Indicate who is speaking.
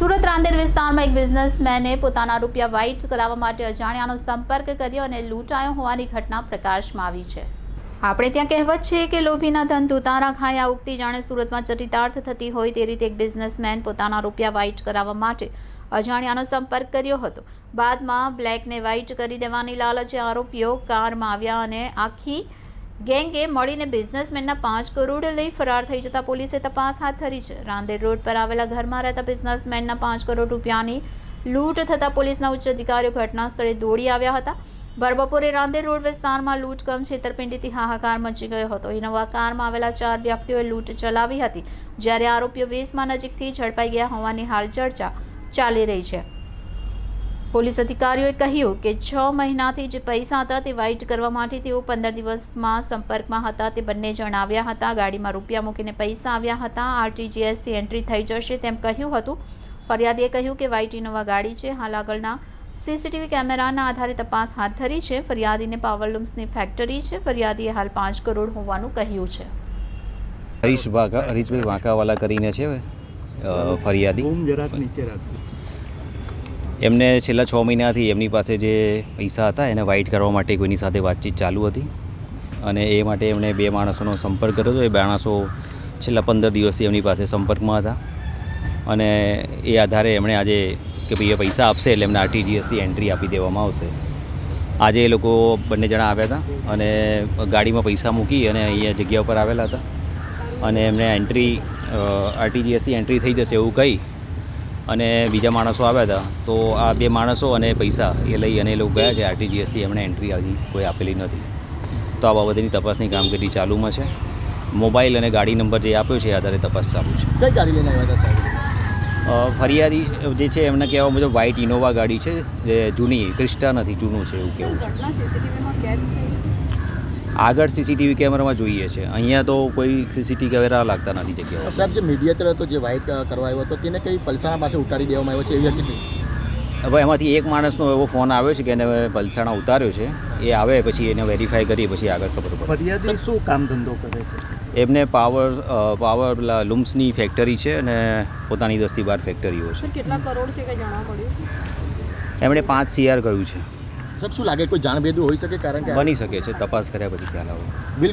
Speaker 1: સુરત રાંદેર વિસ્તારમાં એક બિઝનેસમેને પોતાના રૂપિયા વ્હાઇટ કરાવવા માટે અજાણ્યાનો સંપર્ક કર્યો અને લૂંટાયો હોવાની ઘટના પ્રકાશમાં આવી છે. આપણે ત્યાં કહેવત છે કે લોભીના ધન તુતારા ખાય ઉગતી જાણે સુરતમાં ચરિતાર્થ થતી હોય તે રીતે એક બિઝનેસમેન પોતાના રૂપિયા વ્હાઇટ કરાવવા માટે અજાણ્યાનો સંપર્ક કર્યો હતો. બાદમાં બ્લેકને વ્હાઇટ કરી દેવાની લાલચે આરોપીઓ કારમાં આવ્યા અને આખી ગેંગે મળીને બિઝનેસમેનના પાંચ કરોડ લઈ ફરાર થઈ જતા પોલીસે તપાસ હાથ ધરી છે. રાંદેર રોડ પર આવેલા ઘરમાં રહેતા બિઝનેસમેનના પાંચ કરોડ રૂપિયાની લૂંટ થતાં પોલીસના ઉચ્ચ અધિકારીઓ ઘટના સ્થળે દોડી આવ્યા હતા. બરબપોરે રાંદેર રોડ વિસ્તારમાં લૂંટ કમ છેતરપિંડીથી હાહાકાર મચી ગયો હતો. ઇનોવા કારમાં આવેલા ચાર વ્યક્તિઓએ લૂંટ ચલાવી હતી, જ્યારે આરોપીઓ વેસમાં નજીકથી ઝડપાઈ ગયા હોવાની હાલ ચર્ચા ચાલી રહી છે. પોલીસ અધિકારીઓએ કહ્યું કે છ મહિનાથી જે પૈસા હતા તે વાઇટ કરવા માટે તેઓ પંદર દિવસમાં સંપર્કમાં હતા. તે બંને જણ આવ્યા હતા ગાડીમાં રૂપિયા મૂકીને પૈસા આવ્યા હતા. આરટીજીએસથી એન્ટ્રી થઈ જશે તેમ કહ્યું હતું. ફરિયાદીએ કહ્યું કે વાઇટ ઇનોવા ગાડી છે. હાલ આગળના સીસીટીવી કેમેરાના આધારે તપાસ હાથ ધરી છે. ફરિયાદીને પાવરલૂમ્સની ફેક્ટરી છે. ફરિયાદીએ હાલ પાંચ કરોડ હોવાનું કહ્યું છે.
Speaker 2: હરીશ વાંકા હરીશભાઈ વાંકાવાલા કરીને છે ફરિયાદી? એમને છેલ્લા છ મહિનાથી એમની પાસે જે પૈસા હતા, એને વાઇટ કરવા માટે કોઈની સાથે વાતચીત ચાલુ હતી. અને એ માટે એમણે બે માણસોનો સંપર્ક કર્યો હતો. એ માણસો છેલ્લા પંદર દિવસથી એમની પાસે સંપર્કમાં હતા. અને એ આધારે એમણે આજે કે ભાઈ એ પૈસા આપશે એટલે એમને આરટીજીએસથી એન્ટ્રી આપી દેવામાં આવશે. આજે એ લોકો બંને જણા આવ્યા હતા અને ગાડીમાં પૈસા મૂકી અને અહીંયા જગ્યા ઉપર આવેલા હતા. અને એમને એન્ટ્રી આરટીજીએસથી એન્ટ્રી થઈ જશે એવું કહી અને બીજા માણસો આવ્યા હતા તો આ બે માણસો અને પૈસા એ લઈ અને એ લોકો ગયા છે આરટીજીએસથી એમણે એન્ટ્રી હજી કોઈ આપેલી નથી. તો આ બાબતની તપાસની કામગીરી ચાલુમાં છે. મોબાઈલ અને ગાડી નંબર જે આપ્યો છે એ આધારે તપાસ ચાલુ છે.
Speaker 3: કઈ ગાડી લઈને આવ્યા હતા સાહેબ?
Speaker 2: ફરિયાદી જે છે એમને કહેવા મુજબ વ્હાઇટ ઇનોવા ગાડી છે જે જૂની ક્રિસ્ટા નથી જૂનું છે એવું કેવું છે. આગળ સીસીટીવી કેમેરામાં જોઈએ છે. અહીંયા તો કોઈ સીસીટીવી કેમેરા લાગતા નથી જગ્યા પર.
Speaker 3: સાહેબ જે મીડિયા હતો જે વાઇટ કરવા આવ્યો હતો તેને કઈ પલસાણા પાસે ઉતારી દેવામાં આવ્યો છે એવી હતી
Speaker 2: હવે એમાંથી એક માણસનો એવો ફોન આવ્યો છે કે એને પલસાણા ઉતાર્યો છે. એ આવે પછી એને વેરીફાઈ કરી પછી આગળ ખબર પડે.
Speaker 4: ફરિયાદી શું કામ ધંધો કરે છે
Speaker 2: એમને પાવર પાવર પેલા લુમ્સની ફેક્ટરી છે અને પોતાની દસથી બાર ફેક્ટરીઓ છે.
Speaker 5: કેટલા કરોડ છે કે જાણવા મળ્યું
Speaker 2: એમણે પાંચ સીઆર કહ્યું છે.
Speaker 3: સાહેબ શું લાગે? કોઈ જાણભેદું હોઈ શકે કારણ કે
Speaker 2: બની શકે છે તપાસ કર્યા પછી ખ્યાલ આવે.
Speaker 3: બિલકુલ.